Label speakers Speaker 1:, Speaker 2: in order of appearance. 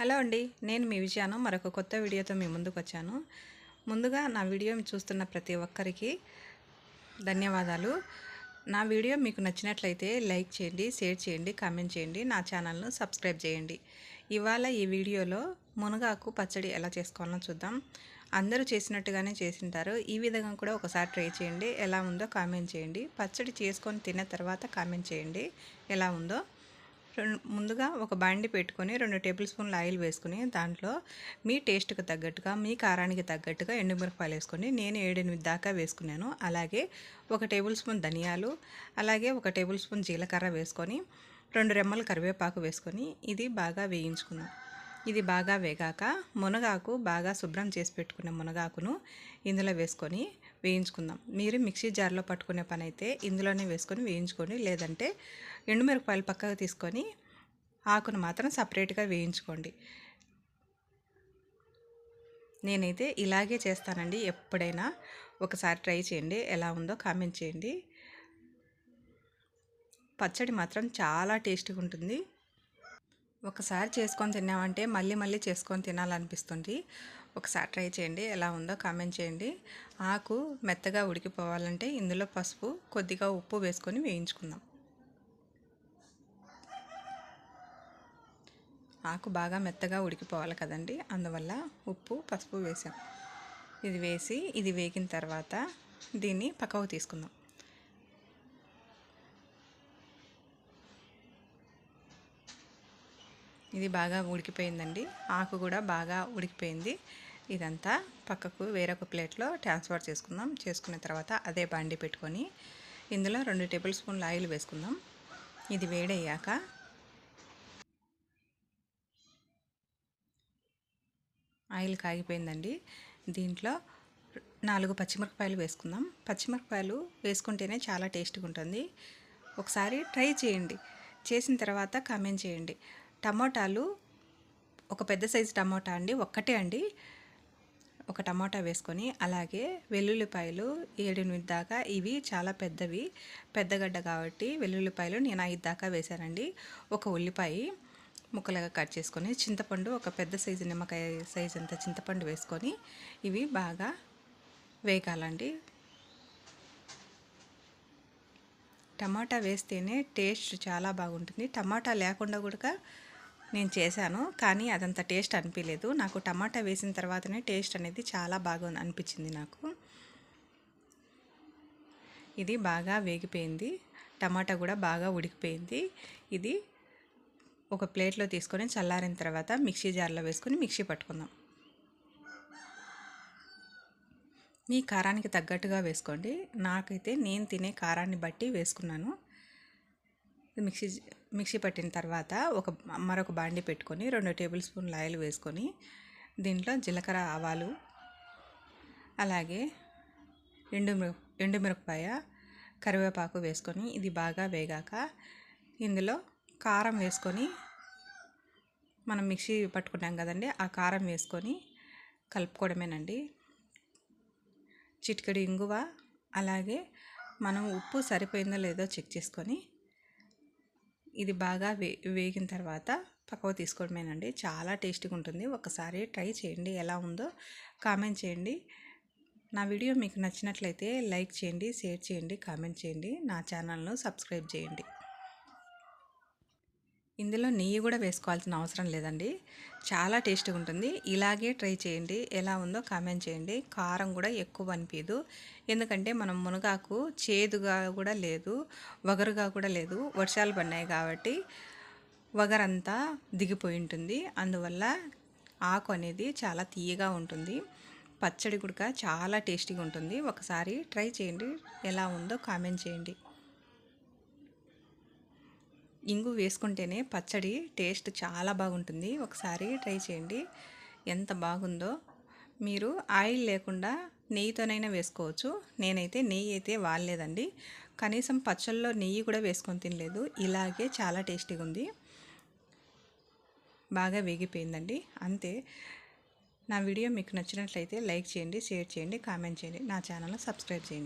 Speaker 1: Hello అండి నేను మీ విజయాను మరొక కొత్త వీడియోతో మీ ముందుకు వచ్చాను. ముందుగా నా వీడియో చూస్తున్న ప్రతి ఒక్కరికి ధన్యవాదాలు. నా వీడియో మీకు నచ్చినట్లయితే లైక్ చేయండి షేర్ చేయండి కామెంట్ చేయండి నా ఛానల్ను సబ్స్క్రైబ్ చేయండి. ఇవాళ ఈ వీడియోలో మునగాకు పచ్చడి ఎలా చేసుకోవాలో చూద్దాం. అందరూ చేసినట్టుగానే చేసింటారు. ఈ విధంగా కూడా ఒకసారి ట్రై చేయండి. ఎలా ఉందో కామెంట్ చేయండి. పచ్చడి చేసుకొని తిన్న తర్వాత కామెంట్ చేయండి. ఎలా ఉందో ముందుగా ఒక బాండి పెట్టుకొని రెండు టేబుల్ స్పూన్లు ఆయిల్ వేసుకుని దాంట్లో మీ టేస్ట్కి తగ్గట్టుగా మీ కారానికి తగ్గట్టుగా ఎండుమిరపకాయలు వేసుకొని నేను ఏడెనిమిది దాకా వేసుకున్నాను. అలాగే ఒక టేబుల్ స్పూన్ ధనియాలు అలాగే ఒక టేబుల్ స్పూన్ జీలకర్ర వేసుకొని రెండు రెమ్మలు కరివేపాకు వేసుకొని ఇది బాగా వేయించుకుందాం. ఇది బాగా వేగాక మునగాకు బాగా శుభ్రం చేసి పెట్టుకున్న మునగాకును ఇందులో వేసుకొని వేయించుకుందాం. మీరు మిక్సీ జార్లో పట్టుకునే పని అయితే ఇందులోనే వేసుకొని వేయించుకోండి. లేదంటే ఎండుమిరపకాయలు పక్కకు తీసుకొని ఆకును మాత్రం సపరేట్గా వేయించుకోండి. నేనైతే ఇలాగే చేస్తానండి. ఎప్పుడైనా ఒకసారి ట్రై చేయండి. ఎలా ఉందో కామెంట్ చేయండి. పచ్చడి మాత్రం చాలా టేస్టీగా ఉంటుంది. ఒకసారి చేసుకొని తిన్నామంటే మళ్ళీ మళ్ళీ చేసుకొని తినాలనిపిస్తుంది. ఒకసారి ట్రై చేయండి ఎలా ఉందో కామెంట్ చేయండి. ఆకు మెత్తగా ఉడికిపోవాలంటే ఇందులో పసుపు కొద్దిగా ఉప్పు వేసుకొని వేయించుకుందాం. ఆకు బాగా మెత్తగా ఉడికిపోవాలి కదండి అందువల్ల ఉప్పు పసుపు వేసాం. ఇది వేసి ఇది వేగిన తర్వాత దీన్ని పక్కకు తీసుకుందాం. ఇది బాగా ఉడికిపోయిందండి. ఆకు కూడా బాగా ఉడికిపోయింది. ఇదంతా పక్కకు వేరొక ప్లేట్లో ట్రాన్స్ఫర్ చేసుకుందాం. చేసుకున్న తర్వాత అదే బాండి పెట్టుకొని ఇందులో రెండు టేబుల్ స్పూన్లు ఆయిల్ వేసుకుందాం. ఇది వేడయ్యాక ఆయిల్ కాగిపోయిందండి. దీంట్లో నాలుగు పచ్చిమిరపకాయలు వేసుకుందాం. పచ్చిమిరపకాయలు వేసుకుంటేనే చాలా టేస్ట్గా ఉంటుంది. ఒకసారి ట్రై చేయండి. చేసిన తర్వాత కామెంట్ చేయండి. టమాటాలు ఒక పెద్ద సైజు టమోటా అండి ఒక్కటే అండి. ఒక టమాటా వేసుకొని అలాగే వెల్లుల్లిపాయలు ఏడెనిమిది దాకా ఇవి చాలా పెద్దవి పెద్దగడ్డ కాబట్టి వెల్లుల్లిపాయలు నేను ఐదు దాకా వేశానండి. ఒక ఉల్లిపాయ ముక్కలుగా కట్ చేసుకొని చింతపండు ఒక పెద్ద సైజు నిమ్మకాయ సైజు అంత చింతపండు వేసుకొని ఇవి బాగా వేగాలండి. టమాటా వేస్తేనే టేస్ట్ చాలా బాగుంటుంది. టమాటా లేకుండా కూడా నేను చేశాను కానీ అదంత టేస్ట్ అనిపించలేదు నాకు టమాటా వేసిన తర్వాతనే టేస్ట్ అనేది చాలా బాగా అనిపించింది నాకు. ఇది బాగా వేగిపోయింది. టమాటా కూడా బాగా ఉడికిపోయింది. ఇది ఒక ప్లేట్లో తీసుకొని చల్లారిన తర్వాత మిక్సీ జార్లో వేసుకొని మిక్సీ పట్టుకుందాం. మీ కారానికి తగ్గట్టుగా వేసుకోండి. నాకైతే నేను తినే కారాన్ని బట్టి వేసుకున్నాను. మిక్సీ మిక్సీ పట్టిన తర్వాత ఒక మరొక బాండి పెట్టుకొని రెండు టేబుల్ స్పూన్లు ఆయిల్ వేసుకొని దీంట్లో జీలకర్ర ఆవాలు అలాగే ఎండు ఎండుమిరపకాయ కరివేపాకు వేసుకొని ఇది బాగా వేగాక ఇందులో కారం వేసుకొని మనం మిక్సీ పట్టుకున్నాం కదండి ఆ కారం వేసుకొని కలుపుకోవడమేనండి. చిటికెడు ఇంగువ అలాగే మనం ఉప్పు సరిపోయిందో లేదో చెక్ చేసుకొని ఇది బాగా వే వేగిన తర్వాత పక్కకు తీసుకోవడమేనండి. చాలా టేస్టీగా ఉంటుంది ఒకసారి ట్రై చేయండి ఎలా ఉందో కామెంట్ చేయండి. నా వీడియో మీకు నచ్చినట్లయితే లైక్ చేయండి షేర్ చేయండి కామెంట్ చేయండి. నా ఛానల్ను సబ్స్క్రైబ్ చేయండి. ఇందులో నెయ్యి కూడా వేసుకోవాల్సిన అవసరం లేదండి. చాలా టేస్ట్గా ఉంటుంది. ఇలాగే ట్రై చేయండి. ఎలా ఉందో కామెంట్ చేయండి. కారం కూడా ఎక్కువ అనిపించదు ఎందుకంటే మనం మునగాకు చేదుగా కూడా లేదు వగరుగా కూడా లేదు వర్షాలు పడినాయి కాబట్టి వగరంతా దిగిపోయి ఉంటుంది. అందువల్ల ఆకు అనేది చాలా తీయగా ఉంటుంది. పచ్చడి కూడా చాలా టేస్టీగా ఉంటుంది. ఒకసారి ట్రై చేయండి. ఎలా ఉందో కామెంట్ చేయండి. ఇంగు వేసుకుంటేనే పచ్చడి టేస్ట్ చాలా బాగుంటుంది. ఒకసారి ట్రై చేయండి. ఎంత బాగుందో. మీరు ఆయిల్ లేకుండా నెయ్యితోనైనా వేసుకోవచ్చు. నేనైతే నెయ్యి అయితే వాడలేదండి. కనీసం పచ్చళ్ళలో నెయ్యి కూడా వేసుకొని తినలేదు. ఇలాగే చాలా టేస్టీగా ఉంది. బాగా వేగిపోయిందండి. అంతే. నా వీడియో మీకు నచ్చినట్లయితే లైక్ చేయండి షేర్ చేయండి కామెంట్ చేయండి. నా ఛానల్ సబ్స్క్రైబ్ చేయండి.